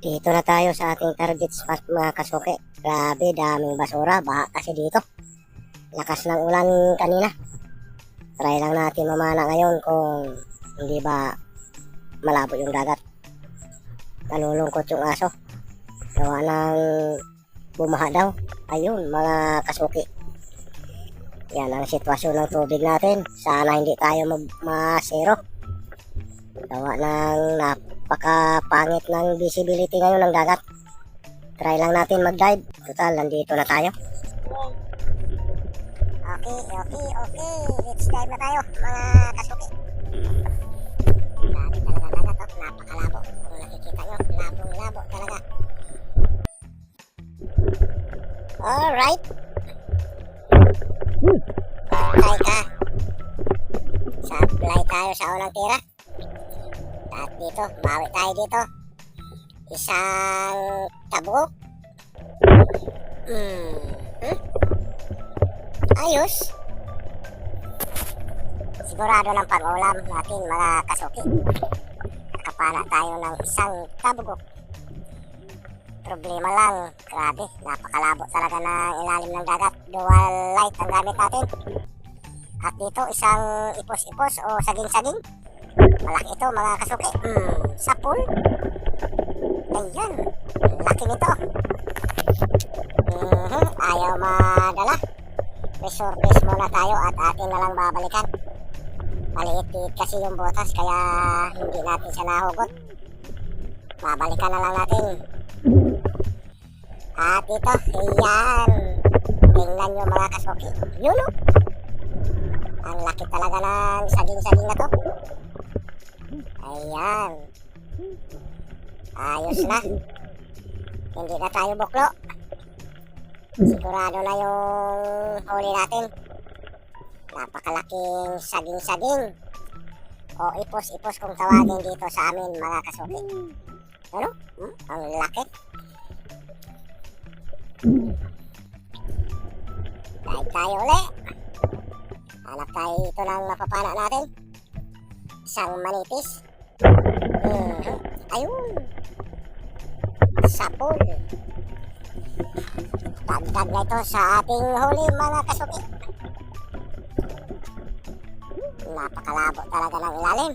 Dito na tayo sa ating target spot mga kasuke. Grabe, daming basura. Baha kasi dito. Lakas ng ulan kanina. Try lang natin mamana ngayon kung hindi ba malabo yung dagat. Nalulungkot yung aso. Gawa ng bumaha daw. Ayun, mga kasuki. Yan ang sitwasyon ng tubig natin. Sana hindi tayo mag- masero. Gawa ng napakapangit ng visibility ngayon ng dagat. Try lang natin mag-dive. Total, nandito na tayo. Okay, okay, okay. Let's dive na tayo, mga kasuki. Grabe talaga dagat, oh. Napakalabo. Kung nakikita nyo, labong-labo talaga. Alright. Patay ka. Supply tayo sa unang tira. At dito, bawi tayo dito. Isang tabok. Hmm. hmm? Ayos. Sigurado ng pag-ulam natin mga kasuki. Nakapana tayo ng isang tabugok. Problema lang, grabe, napakalabo talaga ng ilalim ng dagat. Dual light ang gamit natin. At dito, isang ipos-ipos o saging-saging. Malaki ito mga kasuki. Hmm, sa pool. Ayan, laki nito. Mhm, ayaw madala. Resurface muna tayo at atin na lang babalikan. Maliit-liit kasi yung botas kaya hindi natin siya nahugot. Babalikan na lang natin. At ito, ayan. Tingnan nyo mga kasuki. Yun o. Ang laki talaga ng saging-saging na to. Ayan. Ayos na. Hindi na tayo buklo. Sigurado na yung huli natin. Napakalaking saging-saging. O ipos-ipos kung tawagin dito sa amin mga kasuki. Ano? Hmm? Ang laki. Dive tayo uli. Hanap tayo ito ng mapapana natin. Isang manipis. Mhm. Ayun. Sapol. Dagdag na ito sa ating huli mga kasuki. Napakalabo talaga ng ilalim.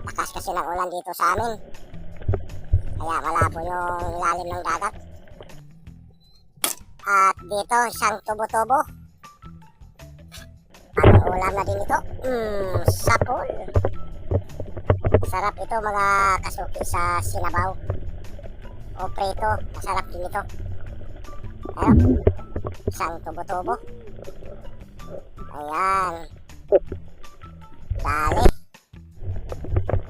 Lakas kasi ng ulan dito sa amin. Kaya malabo yung ilalim ng dagat. At dito, isang tubo-tubo. Na din ito. Mmm, sapol. Sarap ito mga kasuki sa sinabaw. O preto, masarap din ito. Ayun, isang tubo-tubo. Ayan. Dali.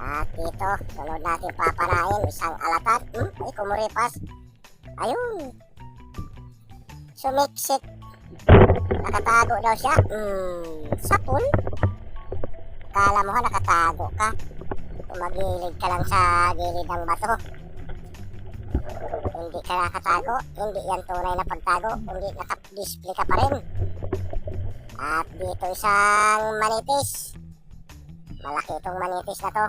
At dito, sunod natin papanain, isang alatan. Hmm, ay, kumuripas. Ayun. Sumiksik. Nakatago daw siya. Hmm, sapul. Kala mo ha, nakatago ka. Tumagilid ka lang sa gilid ng bato. Hindi ka nakatago. Hindi yan tunay na pagtago. Hindi naka-display ka pa rin. At dito isang manitis. Malaki itong manitis na to.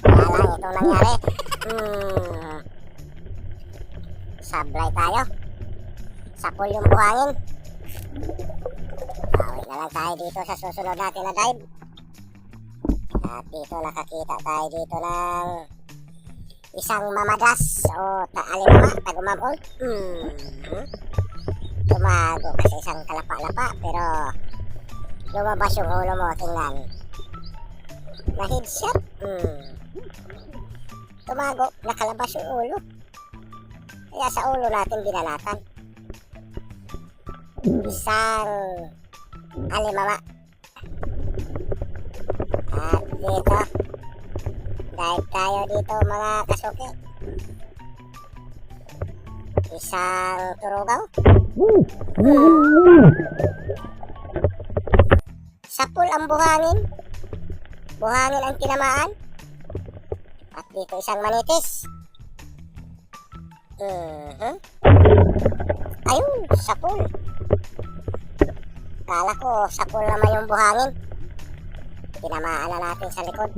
Kaya lang itong nangyari. Hmm. Sablay tayo. Sapul yung buhangin. Bawi na lang tayo dito sa susunod natin na dive. At dito nakakita tayo dito ng isang mamadas o taalimama, tagumamol. Hmm. Tumago kasi isang kalapa-lapa pero lumabas yung ulo mo, tingnan. Na headshot. Hmm. Tumago, nakalabas yung ulo. Kaya sa ulo natin binalatan. Isang Alimama. At dito, dive tayo dito mga kasuki. Isang turugaw. Sapul ang buhangin. Buhangin ang tinamaan. At dito isang manitis. Mhm. Ayun, sapul. Kala ko, sapul naman yung buhangin. Tinamaan na natin sa likod.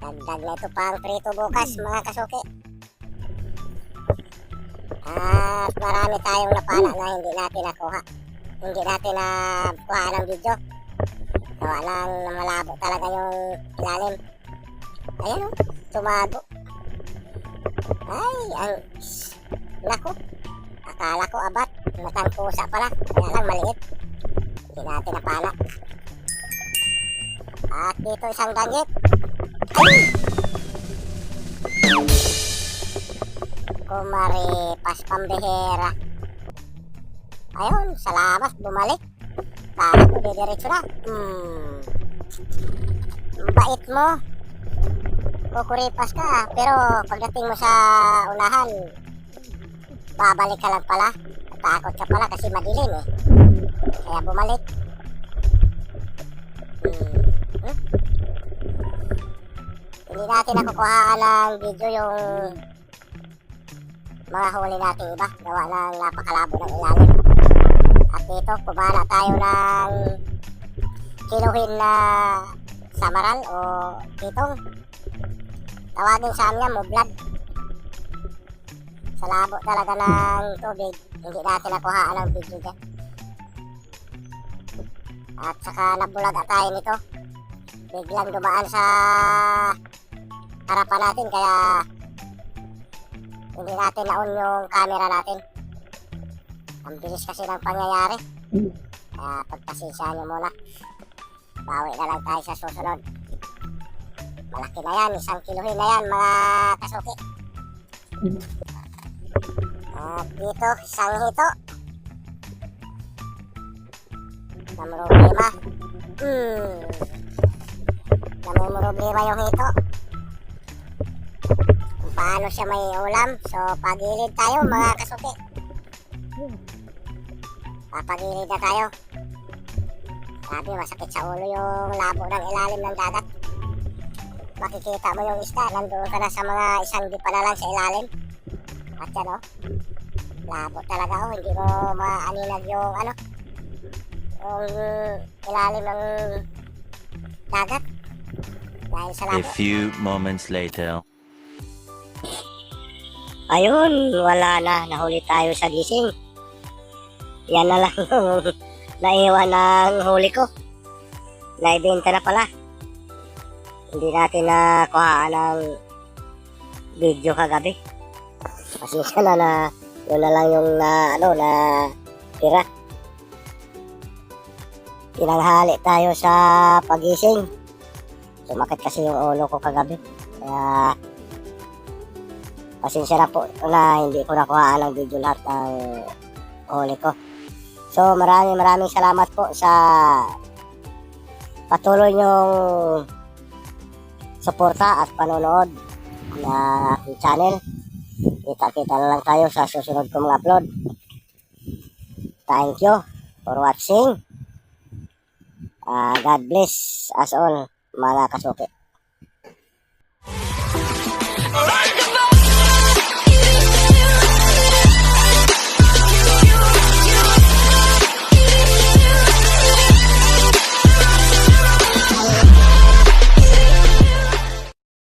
Dagdag na ito pang prito bukas, mga kasuki. At marami tayong napala na hindi natin nakuha. Hindi natin nakuha ng video. Gawa lang na malabo talaga yung ilalim. Ayan o, tumago. Ay, ang... Naku, akala ko abat. Matangkusa pala. Kaya lang maliit. Hindi natin napala. At dito isang danggit. Ay! Kumaripas pambihera. Ayun, sa labas, bumalik. Kala ko na. Hmm. Bait mo. Kukuripas ka, pero pagdating mo sa unahan, babalik ka lang pala. Takot ka pala kasi madilim eh. Kaya bumalik. Hmm. Hmm? Hindi natin nakukuhaan ng video yung mga huli natin iba. Gawa ng napakalabo ng ilalim. At dito, kumana tayo ng kiluhin na samaral o kitong. Tawagin sa amin yan, mublad. Sa labo talaga ng tubig, hindi natin nakuhaan ng video dyan. At saka nabulag tayo nito. Biglang dumaan sa harapan natin kaya hindi natin naon yung camera natin. Ang bilis kasi ng pangyayari. Kaya pagpasensya nyo muna. Bawi na lang tayo sa susunod. Malaki na yan, isang kilohin na yan mga kasuki. At dito, isang hito. Namroblema. Hmm. Namumroblema yung hito. Kung paano siya may ulam. So, pagilid tayo mga kasuki. Papagilid na tayo. Sabi, masakit sa ulo yung labo ng ilalim ng dagat. Makikita mo yung isda. Nandoon ka na sa mga isang di na lang sa ilalim. At yan oh. Labo talaga oh. Hindi mo maaninag yung ano. Yung ilalim ng dagat. Dahil sa A labo. few moments later. Ayun, wala na. Nahuli tayo sa gising. Yan na lang yung naiwan ng huli ko. Naibenta na pala. Hindi natin nakuhaan ng video kagabi. Pasensya na na yun na lang yung na, ano, na tira. Tinanghali tayo sa pagising. Sumakit kasi yung ulo ko kagabi. Kaya pasensya na po na hindi ko nakuhaan ng video lahat ng huli ko. So maraming maraming salamat po sa patuloy niyong suporta at panonood aking channel. Kita-kita lang tayo sa susunod kong upload. Thank you for watching. Ah, God bless us all mga kasuki.